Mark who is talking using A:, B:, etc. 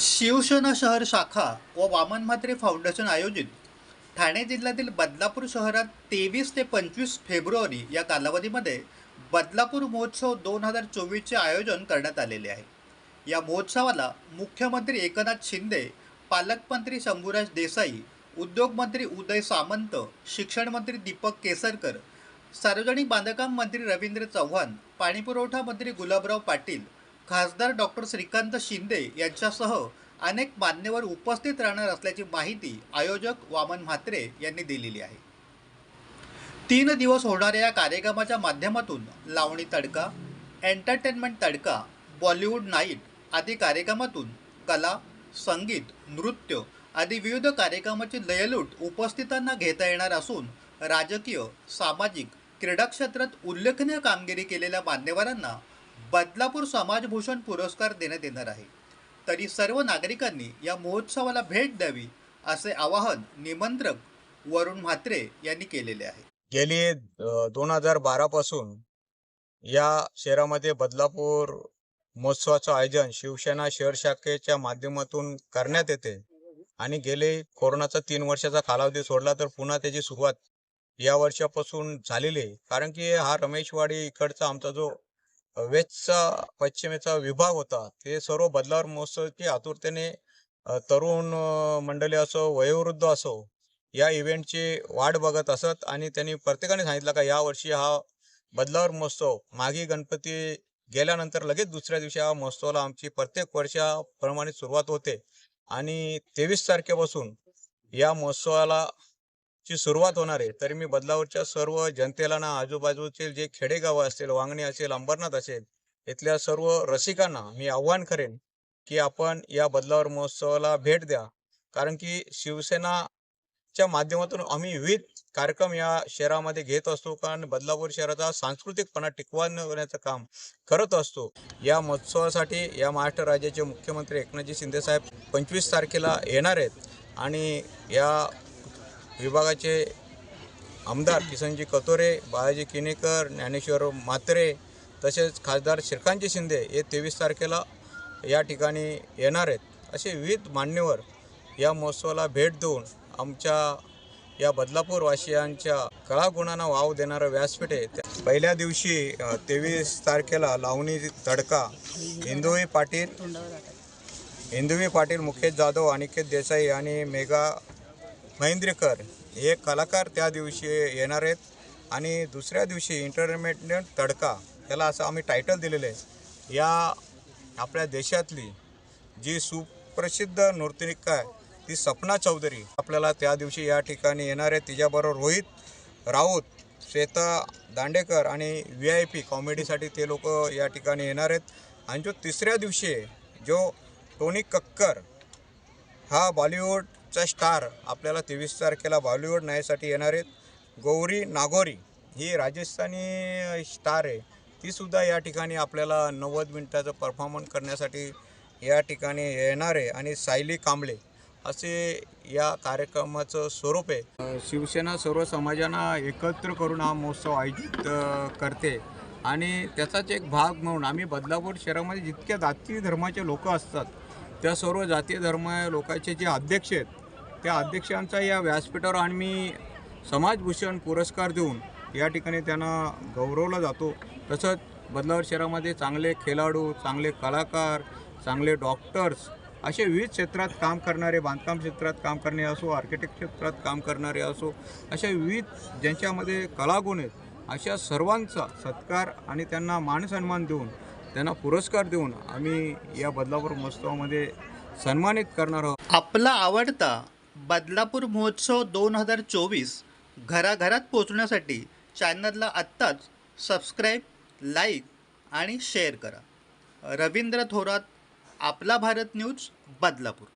A: शिवसेना शहर शाखा व वामन म्हात्रे फाउंडेशन आयोजित. ठाणे जिल्ह्यातील बदलापूर शहरात तेवीस ते पंचवीस फेब्रुवारी या कालावधीमध्ये बदलापूर महोत्सव दोन हजार चोवीसचे आयोजन करण्यात आलेले आहे. या महोत्सवाला मुख्यमंत्री एकनाथ शिंदे पालकमंत्री शंभूराज देसाई उद्योगमंत्री उदय सामंत शिक्षणमंत्री दीपक केसरकर सार्वजनिक बांधकाम मंत्री रवींद्र चव्हाण पाणीपुरवठा मंत्री गुलाबराव पाटील खासदार डॉक्टर श्रीकांत शिंदे यांच्यासह अनेक मान्यवर उपस्थित राहणार असल्याची माहिती आयोजक वामन म्हात्रे यांनी दिलेली आहे. तीन दिवस होणाऱ्या या कार्यक्रमाच्या माध्यमातून लावणी तडका एंटरटेनमेंट तडका बॉलिवूड नाईट आदी कार्यक्रमातून कला संगीत नृत्य आदी विविध कार्यक्रमाची लयलूट उपस्थितांना घेता येणार असून राजकीय सामाजिक क्रीडा क्षेत्रात उल्लेखनीय कामगिरी केलेल्या मान्यवरांना बदलापूर समाजभूषण पुरस्कार देण्यात येणार आहे. तरी सर्व नागरिकांनी या महोत्सवाला भेट द्यावी असे आवाहन निमंत्रक वरुण म्हात्रे यांनी केलेले आहे.
B: गेली दोन हजार बारा पासून या शहरामध्ये बदलापूर महोत्सवाचं आयोजन शिवसेना शहर शाखेच्या माध्यमातून करण्यात येते. आणि गेले कोरोनाचा तीन वर्षाचा कालावधी सोडला तर पुन्हा त्याची सुरुवात या वर्षापासून झालेली आहे. कारण की हा रमेशवाडी इकडचा आमचा जो वेस्टचा पश्चिमेचा विभाग होता. ते सर्व बदलावर महोत्सवाची आतुरतेने तरुण मंडळी असो वयोवृद्ध असो या इव्हेंटची वाट बघत असत आणि त्यांनी प्रत्येकाने सांगितलं का या वर्षी हा बदलावर महोत्सव मागी गणपती गेल्यानंतर लगेच दुसऱ्या दिवशी हा महोत्सवाला आमची प्रत्येक वर्षाप्रमाणे सुरुवात होते. आणि तेवीस तारखेपासून या महोत्सवाला ची सुरुवात होणार आहे. तरी मी बदलावरच्या सर्व जनतेला ना आजूबाजूचे जे खेडेगाव असेल वांगणी असेल अंबरनाथ असेल इथल्या सर्व रसिकांना मी आव्हान करेन की आपण या बदलावर महोत्सवाला भेट द्या. कारण की शिवसेनाच्या माध्यमातून आम्ही विविध कार्यक्रम या शहरामध्ये घेत असतो. कारण बदलापूर शहराचा सांस्कृतिकपणा टिकवण्याचं काम करत असतो. या महोत्सवासाठी या महाराष्ट्र राज्याचे मुख्यमंत्री एकनाथजी शिंदेसाहेब पंचवीस तारखेला येणार आहेत. आणि या विभागाचे आमदार किसनजी कतोरे बाळाजी किनेकर ज्ञानेश्वर म्हात्रे तसेच खासदार श्रीकांतजी शिंदे हे तेवीस तारखेला या ठिकाणी येणार आहेत. असे विविध मान्यवर या महोत्सवाला भेट देऊन आमच्या या बदलापूर वासियांच्या कळागुणांना वाव देणारं व्यासपीठ आहे. पहिल्या दिवशी तेवीस तारखेला लावणी तडका हिंदुवी पाटील हिंदुवी पाटील मुकेश जाधव अनिकेत देसाई आणि मेघा महेंद्रेकर हे कलाकार त्या दिवशी येणार आहेत आणि दुसऱ्या दिवशी इंटरमिडिएट तडका त्याला असं आम्ही टायटल दिलेलं आहे. या आपल्या देशातली जी सुप्रसिद्ध नृत्यनिका आहे ती सपना चौधरी आपल्याला त्या दिवशी या ठिकाणी येणार आहे. तिच्याबरोबर रोहित राऊत श्वेता दांडेकर आणि व्ही आय पी कॉमेडीसाठी ते लोक या ठिकाणी येणार आहेत. आणि जो तिसऱ्या दिवशी जो टोनी कक्कर हा बॉलिवूड चा स्टार आपल्याला तेवीस तारखेला बॉलिवूड नाईसाठी येणार आहेत गौरी नागोरी ही राजस्थानी स्टार आहे. तीसुद्धा या ठिकाणी आपल्याला नव्वद मिनटाचं परफॉर्मन्स करण्यासाठी या ठिकाणी येणार आहे. आणि सायली कांबळे असे या कार्यक्रमाचं स्वरूप आहे. शिवसेना सर्व समाजांना एकत्र करून हा महोत्सव आयोजित करते. आणि त्याचाच एक भाग म्हणून आम्ही बदलापूर शहरामध्ये जितक्या जाती धर्माचे लोक असतात त्या सर्व जाती धर्म लोकांचे जे अध्यक्ष आहेत त्या अध्यक्षांचा या व्यासपीठावर आम्ही समाजभूषण पुरस्कार देऊन या ठिकाणी त्यांना गौरवला जातो. तसंच बदलावर शहरामध्ये चांगले खेळाडू चांगले कलाकार चांगले डॉक्टर्स असे विविध क्षेत्रात काम करणारे बांधकाम क्षेत्रात काम करणे असो आर्किटेक्ट क्षेत्रात काम करणारे असो अशा विविध ज्यांच्यामध्ये कलागुण आहेत अशा सर्वांचा सत्कार आणि त्यांना मानसन्मान देऊन त्यांना पुरस्कार देऊन आम्ही या बदलापूर महोत्सवामध्ये सन्मानित करणार आहोत.
A: आपला आवडता बदलापूर महोत्सव दोन हजार चोवीस घराघरात पोचण्यासाठी चॅनलला आत्ताच सबस्क्राईब लाईक आणि शेअर करा. रवींद्र थोरात आपला भारत न्यूज बदलापूर.